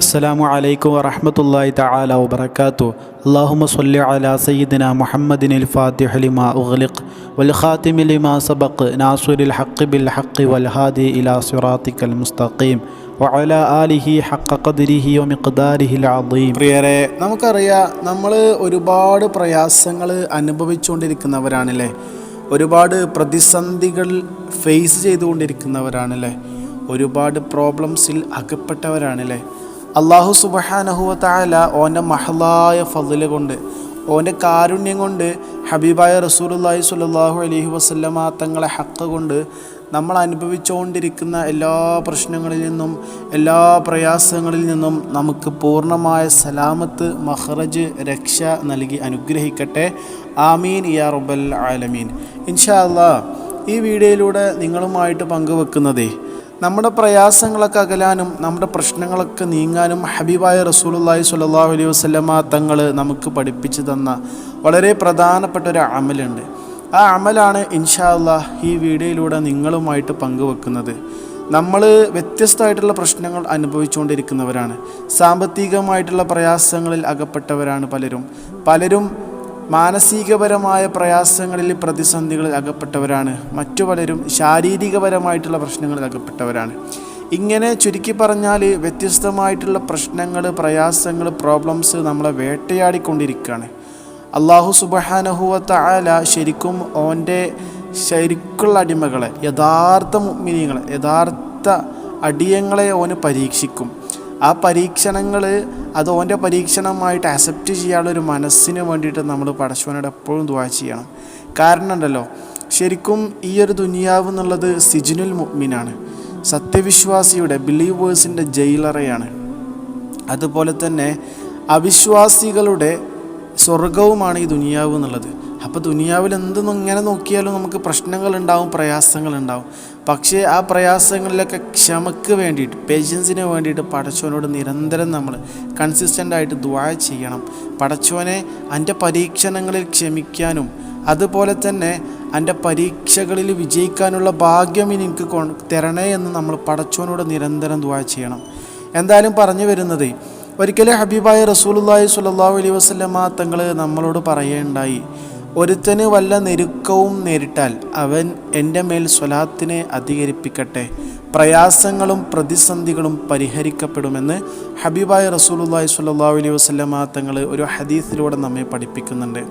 അസ്സലാമു അലൈക്കും വറഹമത്തല്ലാഹി തആല വബറകാതു അല്ലാഹുമ്മ സ്വല്ലി അലാ സയ്യിദിന മുഹമ്മദിനിൽ ഫാത്തിഹ് ലിമാ ഉഗ്ലിഖ് വൽ ഖാതിമി ലിമാ സബഖ് നാസിറിൽ ഹഖ് ബിൽ ഹഖ് വൽ ഹാദി ഇലാ സിറാത്തിക്കൽ മുസ്തഖീം വഅല ആലിഹി ഹഖ ഖദ്രിഹി വമിഖ്ദാരിഹിൽ അദീം. പ്രിയരെ നമുക്കറിയാം നമ്മൾ ഒരുപാട് പ്രയാസങ്ങൾ അനുഭവിച്ചുകൊണ്ടിരിക്കുന്നവരാണല്ലേ ഒരുപാട് പ്രതിസന്ധികൾ ഫേസ് ചെയ്തുകൊണ്ടിരിക്കുന്നവരാണല്ലേ? ഒരുപാട് പ്രോബ്ലംസിൽ അകപ്പെട്ടവരാണല്ലേ? അള്ളാഹു സുബഹാനഹുവല ഓന്റെ മഹലായ ഫതില കൊണ്ട് ഓന്റെ കാരുണ്യം കൊണ്ട് ഹബീബായ റസൂലുള്ളാഹി സ്വല്ലല്ലാഹു അലഹി വസല്ലമ തങ്ങളെ ഹക്ക് കൊണ്ട് നമ്മൾ അനുഭവിച്ചുകൊണ്ടിരിക്കുന്ന എല്ലാ പ്രശ്നങ്ങളിൽ നിന്നും എല്ലാ പ്രയാസങ്ങളിൽ നിന്നും നമുക്ക് പൂർണമായ സലാമത്ത് മഹ്റജ് രക്ഷ നൽകി അനുഗ്രഹിക്കട്ടെ. ആമീൻ യാ റബ്ബൽ ആലമീൻ. ഇൻഷാ അല്ലാ ഈ വീഡിയോയിലൂടെ നിങ്ങളുമായിട്ട് പങ്കുവെക്കുന്നതേ നമ്മുടെ പ്രയാസങ്ങളൊക്കെ അകലാനും നമ്മുടെ പ്രശ്നങ്ങളൊക്കെ നീങ്ങാനും ഹബീബായ റസൂലുള്ളാഹി സ്വല്ലല്ലാഹു അലൈഹി വസല്ലമ തങ്ങൾ നമുക്ക് പഠിപ്പിച്ചു തന്ന വളരെ പ്രധാനപ്പെട്ട ഒരു അമലുണ്ട്. ആ അമലാണ് ഇൻഷാ അല്ലാഹ് ഈ വീഡിയോയിലൂടെ നിങ്ങളുമായിട്ട് പങ്കുവെക്കുന്നത്. നമ്മൾ വ്യത്യസ്തമായിട്ടുള്ള പ്രശ്നങ്ങൾ അനുഭവിച്ചുകൊണ്ടിരിക്കുന്നവരാണ്. സാമ്പത്തികമായിട്ടുള്ള പ്രയാസങ്ങളിൽ അകപ്പെട്ടവരാണ് പലരും. പലരും മാനസികപരമായ പ്രയാസങ്ങളിൽ പ്രതിസന്ധികളിൽ അകപ്പെട്ടവരാണ്. മറ്റു പലരും ശാരീരികപരമായിട്ടുള്ള പ്രശ്നങ്ങളിൽ അകപ്പെട്ടവരാണ്. ഇങ്ങനെ ചുരുക്കി പറഞ്ഞാൽ വ്യത്യസ്തമായിട്ടുള്ള പ്രശ്നങ്ങൾ പ്രയാസങ്ങൾ പ്രോബ്ലംസ് നമ്മളെ വേട്ടയാടിക്കൊണ്ടിരിക്കുകയാണ്. അള്ളാഹു സുബഹാനഹുവത്ത ആല ശരിക്കും ഓന്റെ ശരിക്കുള്ള അടിമകളെ യഥാർത്ഥ മുഗ്മിനിയങ്ങളെ യഥാർത്ഥ അടിയങ്ങളെ ഓന് പരീക്ഷിക്കും. ആ പരീക്ഷണങ്ങൾ അത് ഓന്റെ പരീക്ഷണമായിട്ട് അക്സെപ്റ്റ് ചെയ്യാനുള്ളൊരു മനസ്സിന് വേണ്ടിയിട്ട് നമ്മൾ പടശുവനോട് എപ്പോഴും ദുവാ ചെയ്യണം. കാരണം ഉണ്ടല്ലോ ശരിക്കും ഈ ഒരു ദുനിയാവ് എന്നുള്ളത് സിജിനുൽ മുഗ്മിനാണ് സത്യവിശ്വാസിയുടെ ബിലീവേഴ്സിന്റെ ജയിലറയാണ്. അതുപോലെ തന്നെ അവിശ്വാസികളുടെ സ്വർഗവുമാണ് ഈ ദുനിയാവ് എന്നുള്ളത്. അപ്പോൾ ദുനിയാവിൽ എന്തെന്ന് ഇങ്ങനെ നോക്കിയാലും നമുക്ക് പ്രശ്നങ്ങളുണ്ടാവും പ്രയാസങ്ങളുണ്ടാവും. പക്ഷേ ആ പ്രയാസങ്ങളിലൊക്കെ ക്ഷമക്ക് വേണ്ടിയിട്ട് പേഷ്യൻസിന് വേണ്ടിയിട്ട് പടച്ചവനോട് നിരന്തരം നമ്മൾ കൺസിസ്റ്റന്റായിട്ട് ദ്വാ ചെയ്യണം. പടച്ചോനെ എന്റെ പരീക്ഷണങ്ങളിൽ ക്ഷമിക്കാനും അതുപോലെ തന്നെ എന്റെ പരീക്ഷകളിൽ വിജയിക്കാനുള്ള ഭാഗ്യം ഇനി എനിക്ക് തരണേ എന്ന് നമ്മൾ പടച്ചവനോട് നിരന്തരം ദ്വാ ചെയ്യണം. എന്തായാലും പറഞ്ഞു വരുന്നത് ഒരിക്കലും ഹബീബായ റസൂലുള്ളാഹി സ്വല്ലല്ലാഹു അലൈഹി വസല്ലമ തങ്ങൾ നമ്മളോട് പറയുകയുണ്ടായി ഒരുത്തന് വല്ല നെരുക്കവും നേരിട്ടാൽ അവൻ എന്റെ മേൽ സ്വലാത്തിനെ അധികരിപ്പിക്കട്ടെ. പ്രയാസങ്ങളും പ്രതിസന്ധികളും പരിഹരിക്കപ്പെടുമെന്ന് ഹബീബായ റസൂലുള്ളാഹി സ്വല്ലല്ലാഹു അലൈഹി വസല്ലമ തങ്ങൾ ഒരു ഹദീസിലൂടെ നമ്മെ പഠിപ്പിക്കുന്നുണ്ട്.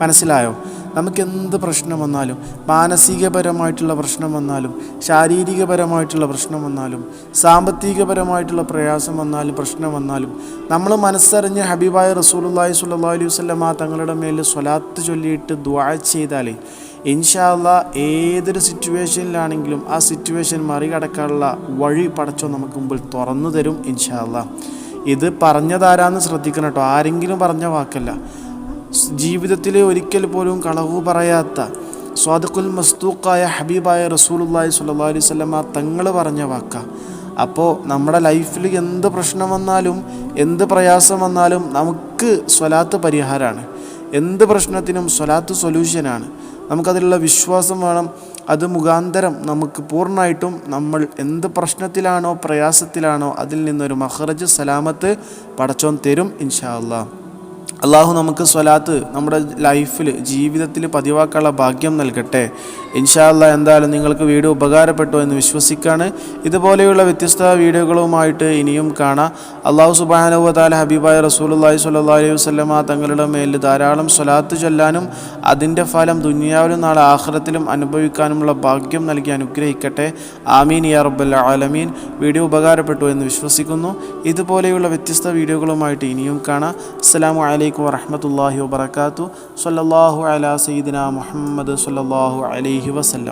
മനസ്സിലായോ? നമുക്ക് എന്ത് പ്രശ്നം വന്നാലും മാനസികപരമായിട്ടുള്ള പ്രശ്നം വന്നാലും ശാരീരികപരമായിട്ടുള്ള പ്രശ്നം വന്നാലും സാമ്പത്തികപരമായിട്ടുള്ള പ്രയാസം വന്നാലും പ്രശ്നം വന്നാലും നമ്മൾ മനസ്സറിഞ്ഞ് ഹബീബായ റസൂലുള്ളാഹി സ്വല്ലല്ലാഹു അലൈഹി വസല്ലമ തങ്ങളുടെ മേൽ സ്വലാത്ത് ചൊല്ലിയിട്ട് ദ്വാ ചെയ്താലേ ഇൻഷാല്ല ഏതൊരു സിറ്റുവേഷനിലാണെങ്കിലും ആ സിറ്റുവേഷൻ മറികടക്കാനുള്ള വഴി പടച്ചോ നമുക്ക് മുമ്പിൽ തുറന്നു തരും ഇൻഷാല്ല ഇത് പറഞ്ഞതാരാന്ന് ശ്രദ്ധിക്കണം കേട്ടോ. ആരെങ്കിലും പറഞ്ഞ വാക്കല്ല. ജീവിതത്തിൽ ഒരിക്കൽ പോലും കളവ് പറയാത്ത സ്വാദുക്കുൽ മസ്തൂക്കായ ഹബീബായ റസൂലുള്ളാഹി സ്വല്ലല്ലാഹു അലൈഹി വസല്ലമ തങ്ങൾ പറഞ്ഞ വാക്ക. അപ്പോൾ നമ്മുടെ ലൈഫിൽ എന്ത് പ്രശ്നം വന്നാലും എന്ത് പ്രയാസം വന്നാലും നമുക്ക് സ്വലാത്ത് പരിഹാരമാണ് എന്ത് പ്രശ്നത്തിനും സ്വലാത്ത് സൊല്യൂഷനാണ്. നമുക്കതിലുള്ള വിശ്വാസം വേണം. അത് മുഖാന്തരം നമുക്ക് പൂർണമായിട്ടും നമ്മൾ എന്ത് പ്രശ്നത്തിലാണോ പ്രയാസത്തിലാണോ അതിൽ നിന്നൊരു മഹ്റജ് സലാമത്ത് പടച്ചോൻ തരും ഇൻഷാ അള്ളാഹ് അള്ളാഹു നമുക്ക് സ്വലാത്ത് നമ്മുടെ ലൈഫിൽ ജീവിതത്തിൽ പതിവാക്കാനുള്ള ഭാഗ്യം നൽകട്ടെ. ഇൻഷാല്ല എന്തായാലും നിങ്ങൾക്ക് വീഡിയോ ഉപകാരപ്പെട്ടു എന്ന് വിശ്വസിക്കുകയാണ് ഇതുപോലെയുള്ള വ്യത്യസ്ത വീഡിയോകളുമായിട്ട് ഇനിയും കാണാം. അള്ളാഹു സുബാനുവതാല ഹബീബായ റസൂലുല്ലാഹി സ്വല്ലാ അലൈഹി വസല്ലമ തങ്ങളുടെ മേലിൽ ധാരാളം സ്വലാത്ത് ചൊല്ലാനും അതിന്റെ ഫലം ദുനിയാവിലും നാളെ ആഖിറത്തിലും അനുഭവിക്കാനുമുള്ള ഭാഗ്യം നൽകി അനുഗ്രഹിക്കട്ടെ. ആമീൻ യാ റബ്ബൽ ആലമീൻ. വീഡിയോ ഉപകാരപ്പെട്ടു എന്ന് വിശ്വസിക്കുന്നു. ഇതുപോലെയുള്ള വ്യത്യസ്ത വീഡിയോകളുമായിട്ട് ഇനിയും കാണാം. അസ്സലാമു അലൈക്കും വറഹമത്തല്ലാഹി വബർക്കാത്തു സ്വല്ലല്ലാഹു അലാ സയ്യിദിന മുഹമ്മദ് സ്വല്ലല്ലാഹു അലൈഹി വസല്ലം.